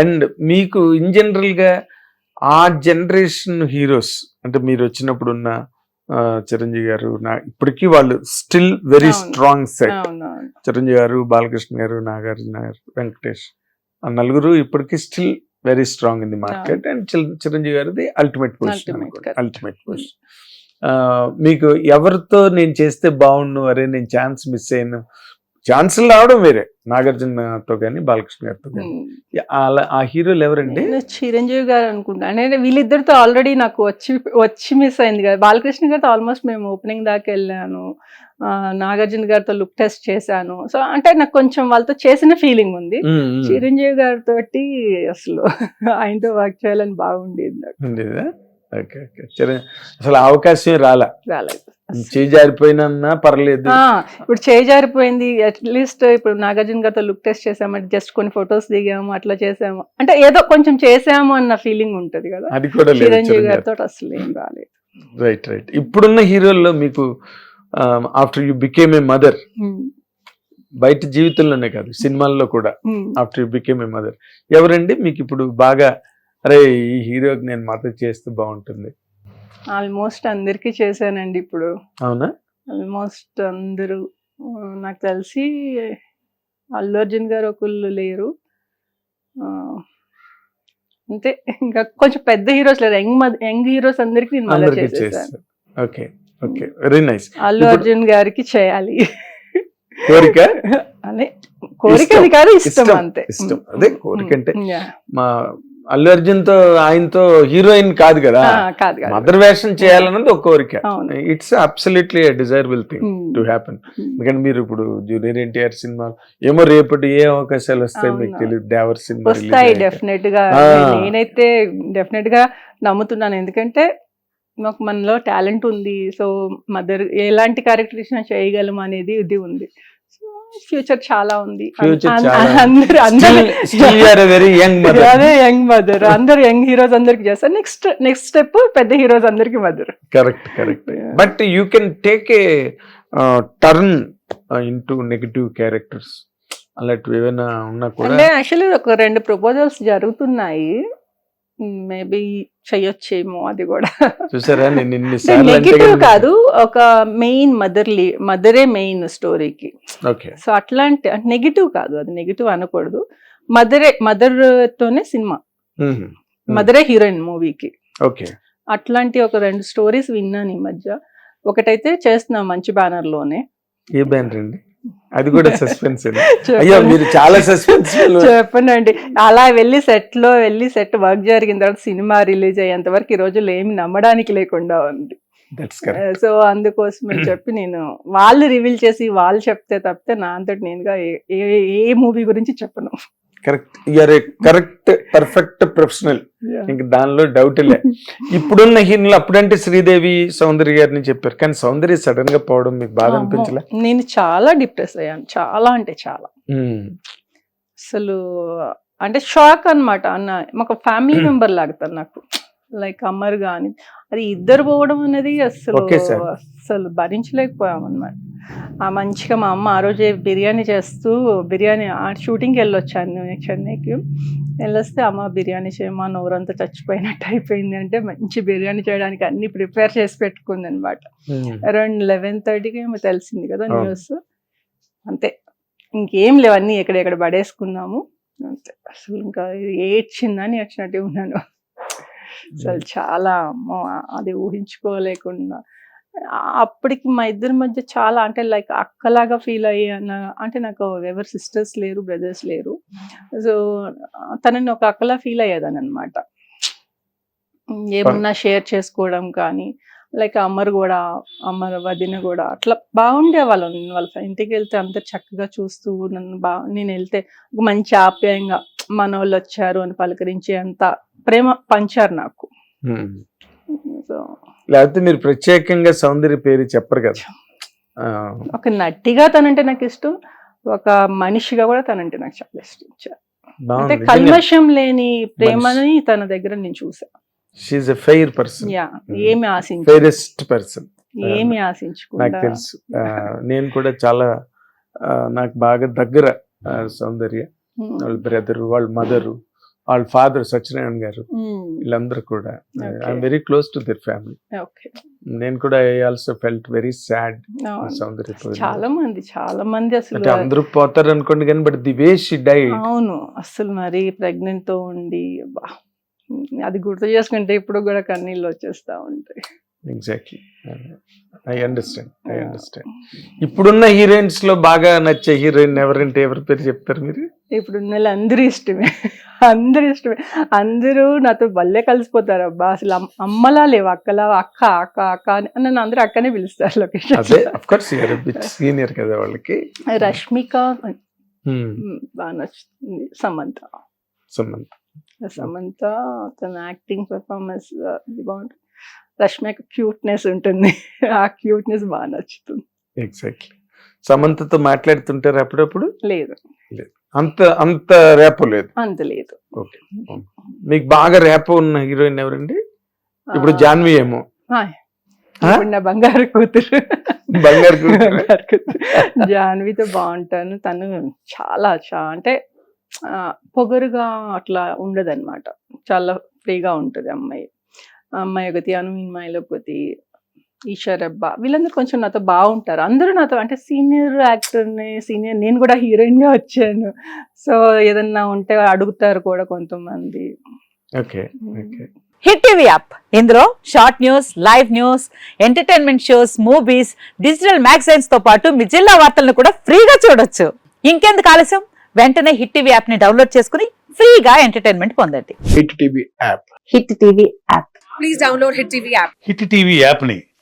And మీకు in జనరల్గా ఆ జనరేషన్ హీరోస్ అంటే మీరు వచ్చినప్పుడు ఉన్న చిరంజీవి గారు నా ఇప్పటికీ వాళ్ళు still very. Strong set. Chiranjeevi garu Balakrishna garu Nagarjuna garu Venkatesh ఆ నలుగురు ఇప్పటికీ still very strong in the market and Chiranjeevi గారిది అల్టిమేట్ పొజిషన్. Ultimate position. మీకు ఎవరితో నేను చేస్తే బాగుండు అరే నేను ఛాన్స్ మిస్ అయ్యాను ఛాన్సులు రావడం వేరే. నాగార్జునతో కానీ బాలకృష్ణ గారితో కానీ. అలా ఆ హీరోలు ఎవరండి? చిరంజీవి గారు అనుకుంటా. అంటే వీళ్ళిద్దరితో ఆల్రెడీ నాకు వచ్చి వచ్చి మిస్ అయింది కదా. బాలకృష్ణ గారితో ఆల్మోస్ట్ మేము ఓపెనింగ్ దాకా వెళ్ళాను. నాగార్జున గారితో లుక్ టెస్ట్ చేశాను. సో అంటే నాకు కొంచెం వాళ్ళతో చేసిన ఫీలింగ్ ఉంది. చిరంజీవి గారితో అసలు ఆయనతో వర్క్ చేయాలని బాగుండేది నాకు. Okay okay. అసలు అవకాశం రాలా? రాలేదు. చేయి జారిపోయినా పర్లేదు. ఇప్పుడు చేయి జారిపోయింది అట్లీస్ట్ ఇప్పుడు నాగార్జున గారితో లుక్ టెస్ట్ చేసాము జస్ట్ కొన్ని ఫొటోస్ దిగాము అట్లా చేసాము. అంటే ఏదో కొంచెం చేసాము అన్న ఫీలింగ్ ఉంటది కదా. అది కూడా చిరంజీవి గారితో అసలు ఏం రాలేదు. రైట్ రైట్ ఇప్పుడున్న హీరోల్లో మీకు after you became a mother బయట జీవితంలోనే కాదు సినిమాల్లో కూడా. After you became a mother ఎవరండి? మీకు ఇప్పుడు బాగా అరే ఈ హీరోకి నేను మద్దతు చేస్తే బాగుంటుంది. ఆల్మోస్ట్ అందరికీ చేశానండి ఇప్పుడు. అవునా? ఆల్మోస్ట్ అందరూ నాకు తెలిసి అల్లు అర్జున్ గారు ఒకళ్ళు లేరు. అంతే. ఇంకా కొంచెం పెద్ద హీరోస్ లేరు. యంగ్ యంగ్ హీరోస్ అందరికి నేను అందరికి చేసేసాను okay okay. Very nice Allu Arjun గారికి చేయాలి. కోరిక? అనే కోరిక అది కాదు ఇష్టం అంతే. ఇష్టం. అదే కోరిక అంటే. మా అల్లు అర్జున్తో ఆయనతో హీరోయిన్ కాదు కదా. కాదు మదర్ వేషం చేయాలన్నది ఒక కోరిక it's absolutely desirable thing to happen. ఎందుకంటే మీరు ఇప్పుడు జూనియర్ ఎన్టీఆర్ సినిమా ఏమో రేపటి ఏ అవకాశాలు వస్తాయి మీకు. తెలియదు దేవర్ సినిమా వస్తాయి. డెఫినెట్గా. నేనైతే డెఫినెట్గా నమ్ముతున్నాను. ఎందుకంటే మాకు మనలో టాలెంట్ ఉంది. సో మదర్ ఎలాంటి క్యారెక్టరేషన్ చేయగలం అనేది ఇది ఉంది. ఫ్యూచర్ చాలా ఉంది. అందరు. అదే యంగ్ మదర్. అందరు యంగ్ హీరోస్ అందరికి చేస్తారు. నెక్స్ట్ నెక్స్ట్ స్టెప్ పెద్ద హీరోస్ అందరికి mother. Correct correct but you can take a turn into negative characters అలాంటివి ఏమైనా ఉన్నా కూడా అంటే యాక్చువల్లీ ఒక రెండు ప్రపోజల్స్ జరుగుతున్నాయి. మేబీ చెయ్యొచ్చేమో అది కూడా. చూసారా? నెగిటివ్ కాదు ఒక మెయిన్ మదర్లీ మదరే మెయిన్ స్టోరీకి సో అట్లాంటి నెగిటివ్ కాదు అది నెగిటివ్ అనకూడదు. మదరే మదర్ తోనే సినిమా. మదరే హీరోయిన్ మూవీకి. ఓకే. అట్లాంటి ఒక రెండు స్టోరీస్ విన్నాను ఈ మధ్య. ఒకటైతే చేస్తున్నాం మంచి బ్యానర్లోనే. ఏ బ్యానర్ అండి? అది కూడా సస్పెన్స్ అయ్యో మీరు చాలా సస్పెన్స్ చెప్పనండి అలా వెళ్ళి సెట్లో వెళ్ళి సెట్ వర్క్ జరిగిన తర్వాత సినిమా రిలీజ్ అయ్యేంత వరకు ఈ రోజుల్లో ఏమి నమ్మడానికి లేకుండా ఉంది. సో అందుకోసం అని చెప్పి నేను వాళ్ళు రివీల్ చేసి వాళ్ళు చెప్తే తప్పితే నా అంతటి నేనుగా ఏ మూవీ గురించి చెప్పను. Correct you're a correct perfect professional ఇంక దానిలో డౌట్ లే. ఇప్పుడున్న హీరోలు అప్పుడంటే శ్రీదేవి సౌందర్య గారిని చెప్పారు. కానీ సౌందర్య సడన్గా పోవడం మీకు బాధ అనిపించలే? నేను చాలా డిప్రెస్ అయ్యాను. చాలా అంటే చాలా. అసలు అంటే షాక్ అన్నమాట. అన్న ఒక ఫ్యామిలీ మెంబర్ లాగుతారు నాకు. లైక్ అమ్మర్ గాని అది ఇద్దరు పోవడం అనేది అసలు. అసలు భరించలేకపోయాం అనమాట మంచిగా మా అమ్మ ఆ రోజే బిర్యానీ చేస్తూ బిర్యానీ ఆ షూటింగ్కి వెళ్ళొచ్చాను నేను చెన్నైకి. వెళ్ళొస్తే అమ్మ బిర్యానీ చేయమా నోరంతా చచ్చిపోయినట్టు అయిపోయింది అంటే మంచి బిర్యానీ చేయడానికి అన్ని ప్రిపేర్ చేసి పెట్టుకుంది అనమాట. అరౌండ్ లెవెన్ థర్టీకి ఏమో తెలిసింది కదా. న్యూస్. అంతే. ఇంకేం లేవు అన్నీ ఎక్కడెక్కడ పడేసుకున్నాము. అంతే. అసలు ఇంకా ఏడ్చిందని వచ్చినట్టు ఉన్నాను. అసలు చాలా అమ్మో, అది ఊహించుకోలేకుండా. ఆ, అప్పటికి మా ఇద్దరి మధ్య చాలా అంటే లైక్ అక్కలాగా ఫీల్ అయ్యాన అంటే నాకు ఎవరు సిస్టర్స్ లేరు బ్రదర్స్ లేరు. సో తనని ఒక అక్కలా ఫీల్ అయ్యేదాన్ని అనమాట ఏమన్నా షేర్ చేసుకోవడం కానీ లైక్ అమ్మరు కూడా అమ్మరు వదిన కూడా అట్లా బాగుండే వాళ్ళు వాళ్ళ ఇంటికి వెళ్తే అందరు చక్కగా చూస్తూ నన్ను బా నేను వెళ్తే ఒక మంచి ఆప్యాయంగా మన వాళ్ళు వచ్చారు అని పలకరించి అంత ప్రేమ పంచారు నాకు. సో లేకపోతే మీరు ప్రత్యేకంగా సౌందర్య పేరు చెప్పరు కదా. ఒక నటిగా తనంటే నాకు ఇష్టం ఒక మనిషిగా కూడా తనంటే నాకు చాలా ఇష్టం. అంటే కల్మషం లేని ప్రేమని తన దగ్గర నేను చూసా. She's a fair person yeah ఏమి ఆశించు ఫెయిరెస్ట్ పర్సన్ ఏమి నాకు ఆశించకుండా. తెలుసు. ఆ, నేను కూడా చాలా నాకు బాగా దగ్గర సౌందర్య. ఉమ్. వాళ్ళ బ్రదర్ వాళ్ళ మదరు వాళ్ళ ఫాదర్ సత్యనారాయణ గారు వీళ్ళందరూ కూడా. I'm very close to their family. Okay. నేను కూడా I also felt very sad. Soundarya. చాలా మంది చాలా మంది అసలు అందరూ పోతారు అనుకోండి కానీ but the way she die అవును. అసలు మరి ప్రెగ్నెంట్తో ఉండి అబ్బా, అది గుర్తు చేసుకుంటే ఇప్పుడు కూడా కన్నీళ్ళు వచ్చేస్తా ఉంటాయి. Exactly I understand I understand ఇప్పుడున్న హీరోయిన్స్లో బాగా నచ్చే హీరోయిన్ ఎవరంటే ఎవరి పేరు చెప్తారు మీరు? ఇప్పుడు ఉన్న వాళ్ళు అందరూ ఇష్టమే. అందరూ ఇష్టమే. అందరూ నాతో భలే కలిసిపోతారు అబ్బా అసలు అమ్- అమ్మలా లేవు. అక్కలా అక్క అక్క అక్క అని నన్ను అందరూ అక్కనే పిలుస్తారు లొకేషన్ సీనియర్ కదా వాళ్ళకి. రష్మిక Hmm. ఉమ్, బాగా నచ్చుతుంది. సమంత. సంబంధం సమంత తన యాక్టింగ్ పెర్ఫార్మెన్స్ బాగుంటుంది. రష్మిక క్యూట్నెస్ ఉంటుంది. ఆ క్యూట్నెస్ బాగా నచ్చుతుంది. ఎగ్జాక్ట్లీ సమంతతో మాట్లాడుతుంటారు అప్పుడప్పుడు? లేదు. అంత అంత రేపో లేదు. అంత లేదు. ఓకే మీకు బాగా రేపో ఉన్న హీరోయిన్ ఎవరండి? ఇప్పుడు జాన్వి ఏమో. నా బంగారు కూతురు. బంగారు కూతురు. జాన్వితో బాగుంటాను. తను చాలా చా అంటే పొగరుగా అట్లా ఉండదన్నమాట. చాలా ఫ్రీగా ఉంటుంది అమ్మాయి. అమ్మాయి ఒకటి అనుమాయిలో ఒకటి ఈశ్వరబ్బ వీళ్ళందరూ కొంచెం నాతో బాగుంటారు. అందరూ నాతో అంటే సీనియర్ యాక్టర్ని సీనియర్ నేను కూడా హీరోయిన్గా వచ్చాను. సో ఏదన్నా ఉంటే అడుగుతారు కూడా కొంతమంది. Okay okay. Hit TV app. ఇందులో short news live news entertainment shows movies digital మ్యాగజైన్స్తో పాటు మీ జిల్లా వార్తలను కూడా ఫ్రీగా చూడొచ్చు. ఇంకెందుకు ఆలస్యం? వెంటనే హిట్ టీవీ యాప్ని డౌన్లోడ్ చేసుకుని ఫ్రీగా ఎంటర్టైన్మెంట్ పొందండి. Hit TV app. Hit TV app. Hit TV యాప్ని